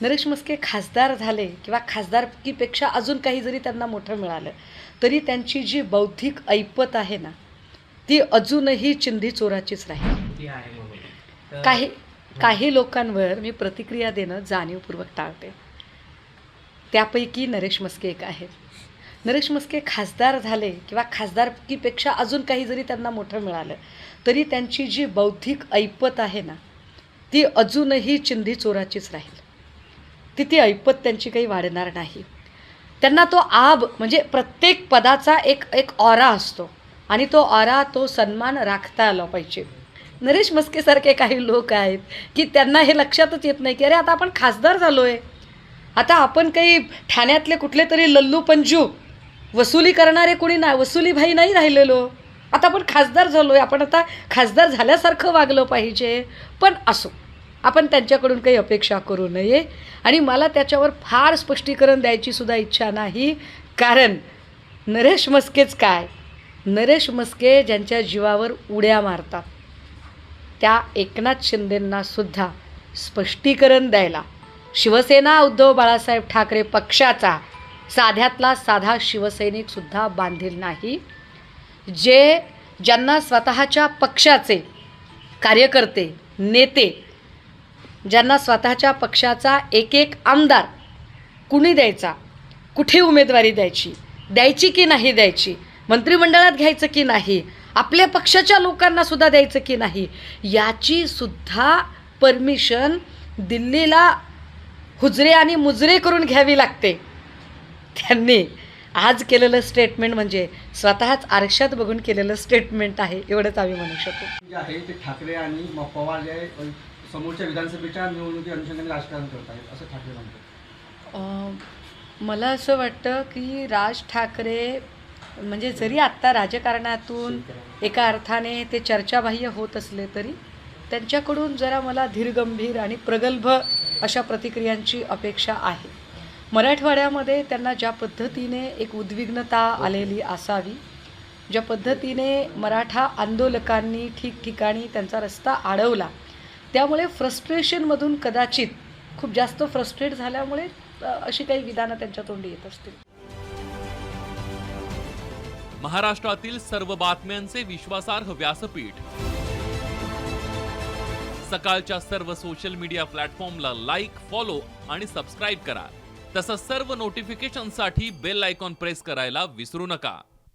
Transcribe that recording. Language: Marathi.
नरेश मस्के खासदार झाले किंवा खासदारकीपेक्षा अजून काही जरी त्यांना मोठं मिळालं तरी त्यांची जी बौद्धिक ऐपत आहे ना ती अजूनही चिंधी चोराचीच राहील. काही काही लोकांवर मी प्रतिक्रिया देणं जाणीवपूर्वक टाळते. त्यापैकी नरेश मस्के एक आहेत. नरेश मस्के खासदार झाले किंवा खासदारकीपेक्षा अजून काही जरी त्यांना मोठं मिळालं तरी त्यांची जी बौद्धिक ऐपत आहे ना ती अजूनही चिंधी चोराचीच राहील. तिथे ऐपत त्यांची काही वाढणार नाही. त्यांना तो आब म्हणजे प्रत्येक पदाचा एक एक ऑरा असतो. आणि तो ऑरा तो सन्मान राखता आला पाहिजे. नरेश मस्केसारखे काही लोक आहेत की त्यांना हे लक्षातच येत नाही की अरे आता आपण खासदार झालो आहे आता आपण काही ठाण्यातले कुठले तरी लल्लू पंजू वसुली करणारे कोणी ना वसुलीभाई नाही राहिलेलो. आता आपण खासदार झालो आहे आपण आता खासदार झाल्यासारखं वागलं पाहिजे. पण असो. आपण त्यांच्याकडून काही अपेक्षा करू नये. आणि मला त्याच्यावर फार स्पष्टीकरण द्यायची सुद्धा इच्छा नाही. कारण नरेश मस्केच काय? नरेश मस्के ज्यांच्या जीवावर उड्या मारतात. त्या एकनाथ शिंदेंना सुद्धा स्पष्टीकरण द्यायला. शिवसेना उद्धव बाळासाहेब ठाकरे पक्षाचा साध्यातला साधा शिवसैनिकसुद्धा बांधील नाही. जे ज्यांना स्वतःच्या पक्षाचे कार्यकर्ते नेते ज्यांना स्वतःच्या पक्षाचा एक एक आमदार कुणी द्यायचा? कुठे उमेदवारी द्यायची? द्यायची की नाही द्यायची? मंत्रिमंडळात घ्यायचं की नाही? आपल्या पक्षाच्या लोकांना सुद्धा द्यायचं की नाही? याची सुद्धा परमिशन दिल्लीला हुजरे आणि मुजरे करून घ्यावी लागते. त्यांनी आज केलेलं स्टेटमेंट म्हणजे स्वतःच आरक्षात बघून केलेलं स्टेटमेंट आहे एवढंच आम्ही म्हणू शकतो जे आहे ते ठाकरे आणि पवार जे समोरच्या विधानसभेच्या निवडणुकी अनुषंगाने राजकारण करत आहेत असं ठाकरे म्हणतात. मला असं वाटतं की राज ठाकरे म्हणजे जरी आत्ता राजकारणातून एका अर्थाने ते चर्चाबाह्य होत असले तरी त्यांच्याकडून जरा मला धीरगंभीर आणि प्रगल्भ अशा प्रतिक्रियांची अपेक्षा आहे. मराठवाड्यामध्ये त्यांना ज्या पद्धतीने एक उद्विग्नता आलेली असावी ज्या पद्धतीने मराठा आंदोलकांनी ठिकठिकाणी त्यांचा रस्ता अडवला त्यामुळे फ्रस्ट्रेशनमधून कदाचित खूप जास्त फ्रस्ट्रेट झाल्यामुळे अशी काही विधानं त्यांच्या तोंडी येत असतील. महाराष्ट्रातील सर्व बातम्यांचे विश्वासार्ह व्यासपीठ. सकाळच्या सर्व सोशल मीडिया प्लॅटफॉर्मला लाईक फॉलो आणि सबस्क्राईब करा. तसंच सर्व नोटिफिकेशनसाठी बेल आयकॉन प्रेस करायला विसरू नका.